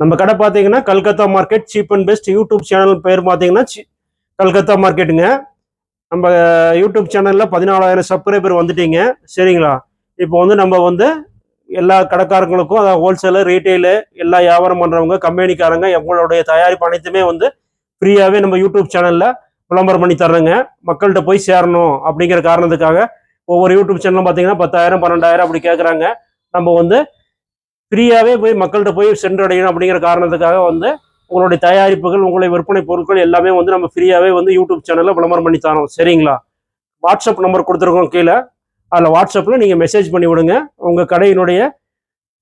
நம்ம கடை பார்த்தீங்கன்னா Calcutta market cheap and best YouTube channel பேர் பார்த்தீங்கன்னா கல்கத்தா மார்க்கெட்டுங்க நம்ம யூடியூப் சேனலில் பதினாலாயிரம் சப்ஸ்கிரைபர் வந்துட்டீங்க. சரிங்களா? இப்போ வந்து நம்ம வந்து எல்லா கடைக்காரங்களுக்கும் அதாவது ஹோல்சேலு ரீட்டெயிலு எல்லா வியாபாரம் பண்ணுறவங்க கம்பெனிக்காரங்க எங்களுடைய தயாரிப்பு அனைத்துமே வந்து ஃப்ரீயாகவே நம்ம யூடியூப் சேனலில் விளம்பரம் பண்ணி தர்றேங்க. மக்கள்கிட்ட போய் சேரணும் அப்படிங்கிற காரணத்துக்காக ஒவ்வொரு யூடியூப் சேனலும் பார்த்தீங்கன்னா பத்தாயிரம் பன்னெண்டாயிரம் அப்படி கேட்குறாங்க நம்ம வந்து ஃப்ரீயாகவே போய் மக்கள்கிட்ட போய் சென்றடையணும் அப்படிங்கிற காரணத்துக்காக வந்து உங்களுடைய தயாரிப்புகள் உங்களுடைய விற்பனை பொருட்கள் எல்லாமே வந்து நம்ம ஃப்ரீயாகவே வந்து யூடியூப் சேனலில் விளம்பரம் பண்ணி தரோம் சரிங்களா? வாட்ஸ்அப் நம்பர் கொடுத்துருக்கோம் கீழே. அதில் வாட்ஸ்அப்பில் நீங்கள் மெசேஜ் பண்ணி விடுங்க. உங்கள் கடையினுடைய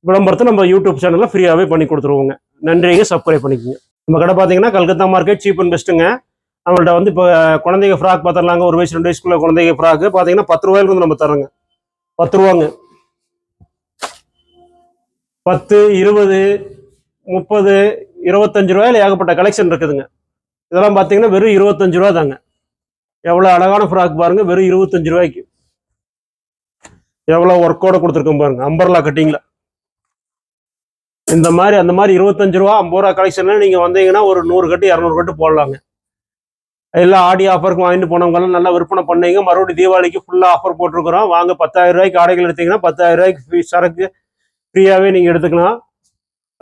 விளம்பரத்தை நம்ம யூடியூப் சேனலில் ஃப்ரீயாகவே பண்ணி கொடுத்துருவோங்க. நன்றிங்க. சப்ஸ்கிரைப் பண்ணிக்கோங்க. நம்ம கடை பார்த்தீங்கன்னா கல்கத்தா மார்க்கெட் சீப் அண்ட் பெஸ்ட்டுங்க நம்மள்ட்ட வந்து இப்போ குழந்தைங்க ஃப்ராக் பார்த்துடலாங்க ஒரு வயசு ரெண்டு வயசுக்குள்ள குழந்தைங்க ஃப்ராக்கு பார்த்தீங்கன்னா பத்து ரூபாயிலிருந்து நம்ம தரோங்க பத்து ரூபாங்க. பத்து இருபது முப்பது இருபத்தஞ்சு ரூபாயில் ஏகப்பட்ட கலெக்ஷன் இருக்குதுங்க. இதெல்லாம் பார்த்தீங்கன்னா வெறும் இருபத்தஞ்சு ரூபா தாங்க. எவ்வளோ அழகான ஃப்ராக் பாருங்கள் வெறும் இருபத்தஞ்சு ரூபாய்க்கு. எவ்வளோ ஒர்க்கோட கொடுத்துருக்கோம் பாருங்கள் அம்பர்லா கட்டிங்கில் இந்த மாதிரி அந்த மாதிரி இருபத்தஞ்சு ரூபா ஐம்பது ரூபா கலெக்ஷனில் நீங்கள் வந்தீங்கன்னா ஒரு நூறு கட்டு இரநூறு கட்டு போடலாங்க. எல்லாம் ஆடி ஆஃபருக்கு வாங்கிட்டு போனவங்கலாம் நல்லா விற்பனை பண்ணீங்க. மறுபடியும் தீபாவளிக்கு ஃபுல்லாக ஆஃபர் போட்டிருக்கிறோம். வாங்க பத்தாயிரம் ரூபாய்க்கு ஆடைகள் எடுத்தீங்கன்னா பத்தாயிரம் ரூபாய்க்கு சரக்கு ஃப்ரீயாகவே நீங்கள் எடுத்துக்கலாம்.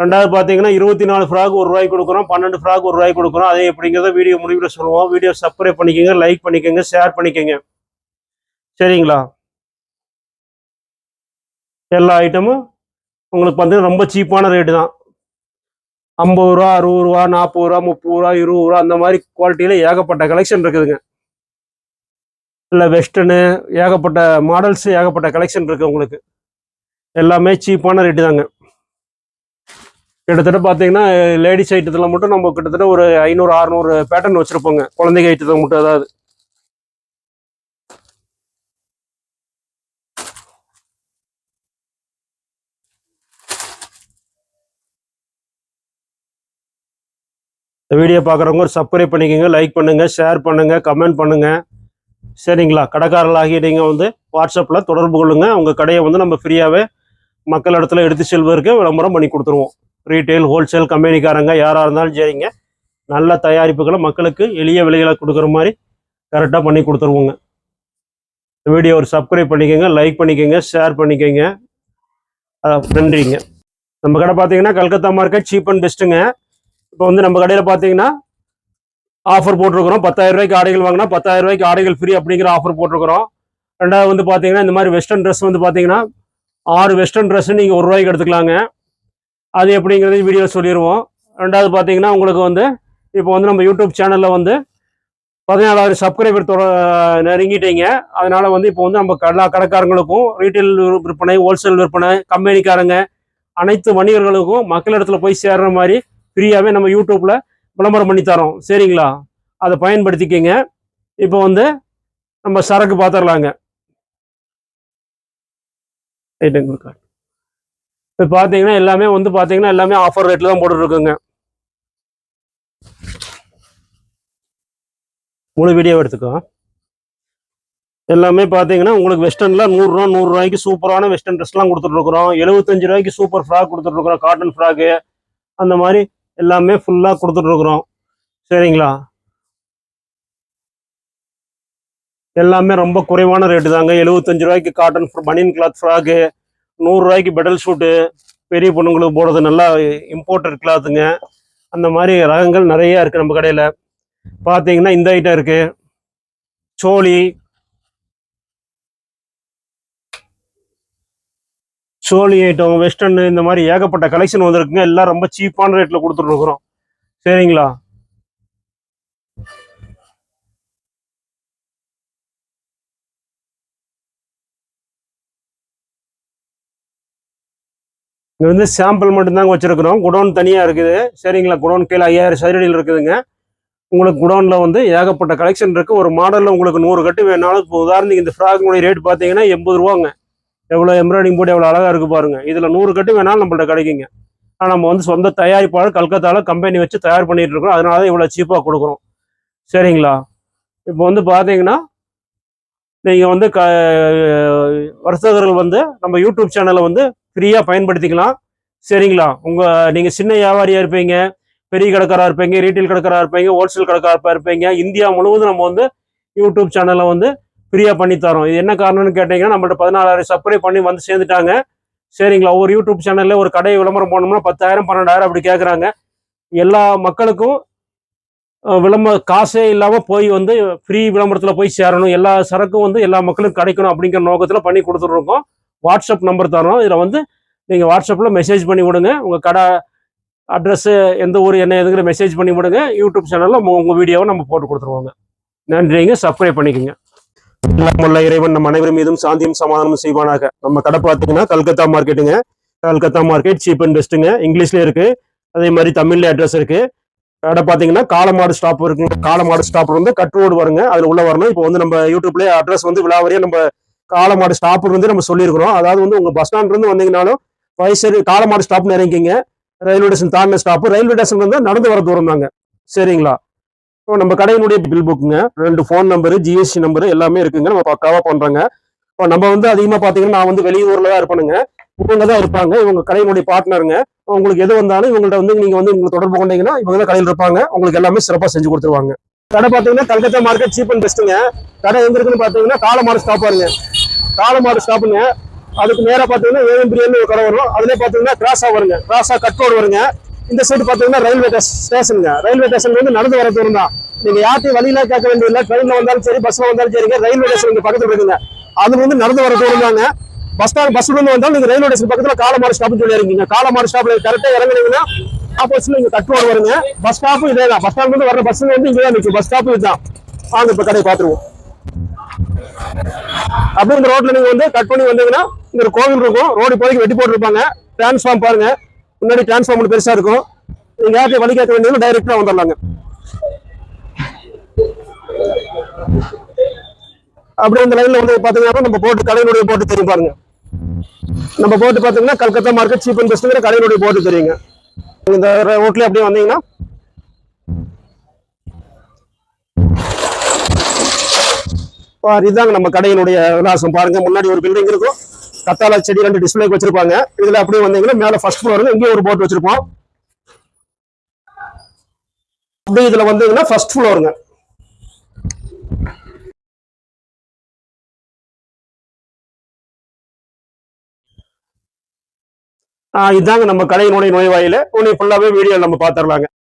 ரெண்டாவது பார்த்தீங்கன்னா இருபத்தி நாலு ஃப்ராக் ஒரு ரூபாய்க்கு கொடுக்குறோம். பன்னெண்டு ஃப்ராக் ஒரு ரூபாய்க்கு கொடுக்குறோம். அதே எப்படிங்கிறத வீடியோ முடிவில் சொல்லுவோம். வீடியோ சப்ஸ்கிரைப் பண்ணிக்கோங்க லைக் பண்ணிக்கோங்க ஷேர் பண்ணிக்கோங்க. சரிங்களா? எல்லா ஐட்டமும் உங்களுக்கு பார்த்தீங்கன்னா ரொம்ப சீப்பான ரேட்டு தான். ஐம்பது ரூபா அறுபது ரூபா நாற்பது ரூபா முப்பது ரூபா இருபது ரூபா அந்த மாதிரி குவாலிட்டியில் ஏகப்பட்ட கலெக்ஷன் இருக்குதுங்க. இல்லை வெஸ்டர்னு ஏகப்பட்ட மாடல்ஸ் ஏகப்பட்ட கலெக்ஷன் இருக்குது உங்களுக்கு. எல்லாமே சீப்பான ரேட்டு தாங்க. கிட்டத்தட்ட பார்த்தீங்கன்னா லேடிஸ் ஐட்டத்தில் மட்டும் நம்ம கிட்டத்தட்ட ஒரு ஐநூறு அறநூறு பேட்டர்ன் வச்சுருப்போங்க. குழந்தைங்க ஐட்டத்தில் மட்டும் அதாவது. இந்த வீடியோ பார்க்குறவங்க ஒரு சப்ஸ்கிரைப் பண்ணிக்கோங்க லைக் பண்ணுங்கள் ஷேர் பண்ணுங்கள் கமெண்ட் பண்ணுங்கள் சரிங்களா? கடைக்காரர்களாகி நீங்கள் வந்து வாட்ஸ்அப்பில் தொடர்பு கொள்ளுங்கள் உங்கள் கடையை வந்து நம்ம ஃப்ரீயாகவே மக்கள் இடத்துல எடுத்து செல்வதற்கு விளம்பரம் பண்ணி கொடுத்துருவோம். ரீட்டைல் ஹோல்சேல் கம்பெனிக்காரங்க யாராக இருந்தாலும் சரிங்க. நல்ல தயாரிப்புகளை மக்களுக்கு எளிய விலைகளை கொடுக்குற மாதிரி கரெக்டாக பண்ணி கொடுத்துருவோங்க. இந்த வீடியோ ஒரு சப்ஸ்கிரைப் பண்ணிக்கோங்க லைக் பண்ணிக்கோங்க ஷேர் பண்ணிக்கோங்க. நன்றிங்க. நம்ம கடை பார்த்தீங்கன்னா கல்கத்தா மார்க்கெட் சீப் அண்ட் பெஸ்ட்டுங்க இப்போ வந்து நம்ம கடையில் பார்த்தீங்கன்னா ஆஃபர் போட்டிருக்கிறோம். பத்தாயிரம் ரூபாய்க்கு ஆடைகள் வாங்கினா பத்தாயிரம் ரூபாய்க்கு ஆடைகள் ஃப்ரீ அப்படிங்கிற ஆஃபர் போட்டிருக்கிறோம். ரெண்டாவது வந்து பார்த்தீங்கன்னா இந்த மாதிரி வெஸ்டர்ன் ட்ரெஸ் வந்து பார்த்தீங்கன்னா ஆறு வெஸ்டர்ன் ட்ரெஸ்ஸு நீங்கள் ஒரு ரூபாய்க்கு எடுத்துக்கலாங்க. அது எப்படிங்கிறது வீடியோவில் சொல்லிடுவோம் ரெண்டாவது பார்த்தீங்கன்னா உங்களுக்கு வந்து இப்போ வந்து நம்ம யூடியூப் சேனலில் வந்து பதினாலாயிரம் சப்ஸ்கிரைபர் தொட நெருங்கிட்டீங்க. அதனால் வந்து இப்போ வந்து நம்ம எல்லா கடைக்காரங்களுக்கும் ரீட்டைல் விற்பனை ஹோல்சேல் விற்பனை கம்பெனிக்காரங்க அனைத்து வணிகர்களுக்கும் மக்களிடத்துல போய் சேர்ற மாதிரி ஃப்ரீயாகவே நம்ம யூடியூப்பில் விளம்பரம் பண்ணி தரோம். சரிங்களா? அதை பயன்படுத்திக்கிங்க. இப்போ வந்து நம்ம சரக்கு பார்த்துடலாங்க இப்போ பார்த்தீங்கன்னா எல்லாமே வந்து பார்த்தீங்கன்னா எல்லாமே ஆஃபர் ரேட்டில் தான் போட்டுருக்குங்க முழு வீடியோ எடுத்துக்கோ. எல்லாமே பார்த்தீங்கன்னா உங்களுக்கு வெஸ்டர்னில் நூறுரூவா நூறுரூவாய்க்கு சூப்பரான வெஸ்டர்ன் ட்ரெஸ்லாம் கொடுத்துட்ருக்குறோம். எழுபத்தஞ்சு ரூபாய்க்கு சூப்பர் ஃப்ராக் கொடுத்துட்ருக்குறோம் காட்டன் ஃப்ராக்கு அந்த மாதிரி எல்லாமே ஃபுல்லாக கொடுத்துட்ருக்குறோம். சரிங்களா? எல்லாமே ரொம்ப குறைவான ரேட்டு தாங்க. எழுபத்தஞ்சு ரூபாய்க்கு காட்டன் பனியன் கிளாத் ஃப்ராக்கு நூறுரூவாய்க்கு பெடல் ஷூட்டு பெரிய பொண்ணுங்களுக்கு போடுறது நல்லா இம்போர்ட்டட் கிளாத்துங்க அந்த மாதிரி ரகங்கள் நிறைய இருக்குது நம்ம கடையில். பார்த்தீங்கன்னா இந்த ஐட்டம் இருக்குது சோழி சோழி ஐட்டம் வெஸ்டர்னு இந்த மாதிரி ஏகப்பட்ட கலெக்ஷன் வந்திருக்குங்க. எல்லாம் ரொம்ப சீப்பான ரேட்டில் கொடுத்துட்ருக்குறோம் சரிங்களா? இங்கே வந்து சாம்பிள் மட்டும்தாங்க வச்சுருக்குறோம். குடோன் தனியாக இருக்குது. சரிங்களா? குடோன் கீழே ஐயாயிரம் சதுரடியில் இருக்குதுங்க. உங்களுக்கு குடோனில் வந்து ஏகப்பட்ட கலெக்ஷன் இருக்குது ஒரு மாடலில் உங்களுக்கு நூறு கட்டு வேணாலும் இப்போ உதாரணத்துக்கு இந்த ஃப்ராக்னுடைய ரேட் பார்த்தீங்கன்னா எண்பது ரூபாங்க. எவ்வளோ எம்ப்ராய்டிங் போட்டு எவ்வளோ அழகாக இருக்குது பாருங்கள் இதில் நூறு கட்டு வேணாலும் நம்மள்ட்ட கிடைக்குங்க. ஆனால் நம்ம வந்து சொந்த தயாரிப்பாளர் கல்கத்தாவில் கம்பெனி வச்சு தயார் பண்ணிகிட்டு இருக்கோம் அதனால தான் இவ்வளோ சீப்பாக கொடுக்குறோம். சரிங்களா? இப்போ வந்து பார்த்தீங்கன்னா நீங்கள் வந்து க வர்த்தகர்கள் வந்து நம்ம யூடியூப் சேனலை வந்து ஃப்ரீயாக பயன்படுத்திக்கலாம். சரிங்களா? உங்கள் நீங்கள் சின்ன வியாபாரியாக இருப்பீங்க பெரிய கடைக்காராக இருப்பீங்க ரீட்டைல் கடைக்காராக இருப்பீங்க ஹோல்சேல் கடைக்காரப்பாக இருப்பீங்க இந்தியா முழுவதும் நம்ம வந்து யூடியூப் சேனலை வந்து ஃப்ரீயாக பண்ணித்தரோம் இது என்ன காரணம்னு கேட்டிங்கன்னா நம்மள்ட்ட பதினாலாயிரம் சப்ஸ்கிரைப் பண்ணி வந்து சேர்ந்துட்டாங்க. சரிங்களா? ஒவ்வொரு யூடியூப் சேனலில் ஒரு கடை விளம்பரம் போனோம்னா பத்தாயிரம் பன்னெண்டாயிரம் அப்படி கேட்குறாங்க எல்லா மக்களுக்கும் அஹ், விளம்பர காசே இல்லாமல் போய் வந்து ஃப்ரீ விளம்பரத்தில் போய் சேரணும். எல்லா சரக்கும் வந்து எல்லா மக்களுக்கும் கிடைக்கணும் அப்படிங்கிற நோக்கத்தில் பண்ணி கொடுத்துட்ருக்கோம் வாட்ஸ்அப் நம்பர் தரோம். இதில் வந்து நீங்கள் வாட்ஸ்அப்பில் மெசேஜ் பண்ணி விடுங்க. உங்கள் கடை அட்ரஸ்ஸு எந்த ஊர் என்ன எதுங்கிற மெசேஜ் பண்ணி விடுங்க. யூடியூப் சேனலில் உங்கள் வீடியோவை நம்ம போட்டு கொடுத்துருவாங்க. நன்றிங்க. சப்ஸ்கிரைப் பண்ணிக்கோங்க. இல்லாமல்ல இறைவன் நம்ம அனைவரும் மீதும் சாந்தியும் சமாதானம் செய்வானாக. நம்ம கடை பார்த்தீங்கன்னா கல்கத்தா மார்க்கெட்டுங்க கல்கத்தா மார்க்கெட் சீப் அண்ட் பெஸ்ட்டுங்க இங்கிலீஷ்லேயும் இருக்குது அதே மாதிரி தமிழ்ல அட்ரஸ் இருக்குது கடை பார்த்தீங்கன்னா காலமாடு ஸ்டாப் இருக்குங்க. காலமாடு ஸ்டாப் வந்து கட் ரோடு வருங்க. அதில் உள்ளே வரணும். இப்போ வந்து நம்ம யூடியூப்லேயே அட்ரஸ் வந்து விழாவறியாக நம்ம காலமாடு ஸ்டாப் வந்து நம்ம சொல்லியிருக்கிறோம். அதாவது வந்து உங்கள் பஸ் ஸ்டாண்ட்லேருந்து வந்தீங்கனாலும் வயசு காலமாடு ஸ்டாப்னு இறங்கிங்க ரயில்வே ஸ்டேஷன் தாண்டின ஸ்டாப்பு ரயில்வே ஸ்டேஷன் வந்து நடந்து வர தூரம் தாங்க. சரிங்களா? இப்போ நம்ம கடையினுடைய பில் புக்குங்க ரெண்டு ஃபோன் நம்பரு ஜிஎஸ்டி நம்பரு எல்லாமே இருக்குங்க. நம்ம பக்காவாக பண்ணுறோங்க இப்போ நம்ம வந்து அதிகமாக பார்த்தீங்கன்னா நான் வந்து வெளியூரில் தான் இருப்பேனுங்க. இவங்க தான் இருப்பாங்க. இவங்க கடையினுடைய பார்ட்னருங்க உங்களுக்கு எது வந்தாலும் இவங்கள்ட்ட வந்து நீங்கள் வந்து உங்களுக்கு தொடர்பு கொண்டீங்கன்னா இவங்க தான் கடையில் இருப்பாங்க. உங்களுக்கு எல்லாமே சிறப்பாக செஞ்சு கொடுத்துருவாங்க. கடை பார்த்தீங்கன்னா கல்கத்தா மார்க்கெட் சீப் அண்ட் பெஸ்ட்டுங்க கடை எங்க இருக்குன்னு பார்த்தீங்கன்னா காலமாடு ஸ்டாப் பாருங்க காலமாடு ஸ்டாப்புங்க அதுக்கு நேராக பார்த்தீங்கன்னா ஏஎம் பிரியாணி ஒரு கடை வரும். அதுல பார்த்தீங்கன்னா கிராஸாக வருங்க. கிராஸாக கட் ரோடு வருங்க. இந்த சைடு பார்த்தீங்கன்னா ரயில்வே ஸ்டேஷனுங்க ரயில்வே ஸ்டேஷன்லேருந்து நடந்து வர தூரம் தான். நீங்கள் யார்ட்டையும் வழியில கேட்க வேண்டியதில்லை ட்ரெயினில் வந்தாலும் சரி பஸ்ஸில் வந்தாலும் சரிங்க ரயில்வே ஸ்டேஷன் இங்கே பக்கத்துல இருக்குங்க. அது வந்து நடந்து வர தூரம் தாங்க. பஸ் ஸ்டாண்ட் பஸ்ல வந்தாலும் நீங்கள் ரயில்வே ஸ்டேஷன் பக்கத்தில் காலமாடு ஸ்டாப்னு சொல்லி இருக்கீங்க காலமாடு ஸ்டாப்பில் கரெக்டாக இறங்குனீங்கன்னா ஆப்போசிட்ல இங்க கட் ரோடு வருங்க. பஸ் ஸ்டாப்பும் இதே தான் பஸ் ஸ்டாண்ட் வந்து வர பஸ் வந்து இங்கதான் நிற்கும் பஸ் ஸ்டாப்பும் இதுதான். வாங்க இப்ப கடையை பாத்துருவோம் அப்படியே இந்த ரோட்ல நீங்க வந்து கட் பண்ணி வந்தீங்கன்னா இங்க ஒரு கோவில் இருக்கும். ரோடு இப்போதைக்கு வெட்டி போட்டுருப்பாங்க. டிரான்ஸ்ஃபார்ம் பாருங்க. முன்னாடி டிரான்ஸ்ஃபார்ம் பெருசா இருக்கும். நீங்க யார்கிட்ட வழி கேட்க வேண்டியது டைரக்டா வந்துடலாங்க. அப்படியே இந்த லைன்ல வந்து பாத்தீங்கன்னா நம்ம போட்டு கடையினுடைய போட்டு தெரியும் பாருங்க. நம்ம போட்டு பாத்தீங்கன்னா கல்கத்தா மார்க்கெட் சீப் அண்ட் பெஸ்ட்ங்கிற கடையினுடைய போட்டு தெரியுங்க. இந்த ரோட்ல அப்படியே வந்தீங்கன்னா? பாரு, இதாங்க நம்ம கடையினுடைய விலாசம். பாருங்க முன்னாடி ஒரு பில்டிங் இருக்கும். கத்தால செடி ரெண்டு டிஸ்பிளேக்கு வச்சிருப்பாங்க. இதுல அப்படியே வந்தீங்கன்னா மேல ஃபர்ஸ்ட் ஃப்ளோர் இங்கேயும் ஒரு போட் வச்சிருப்போம். அப்படியே இதுல வந்தீங்கன்னா ஃபர்ஸ்ட் ஃப்ளோருங்க இதாங்க நம்ம கடையினுடைய நுழைவாயில. உன்னை ஃபுல்லாவே வீடியோ நம்ம பாத்துரலாங்க.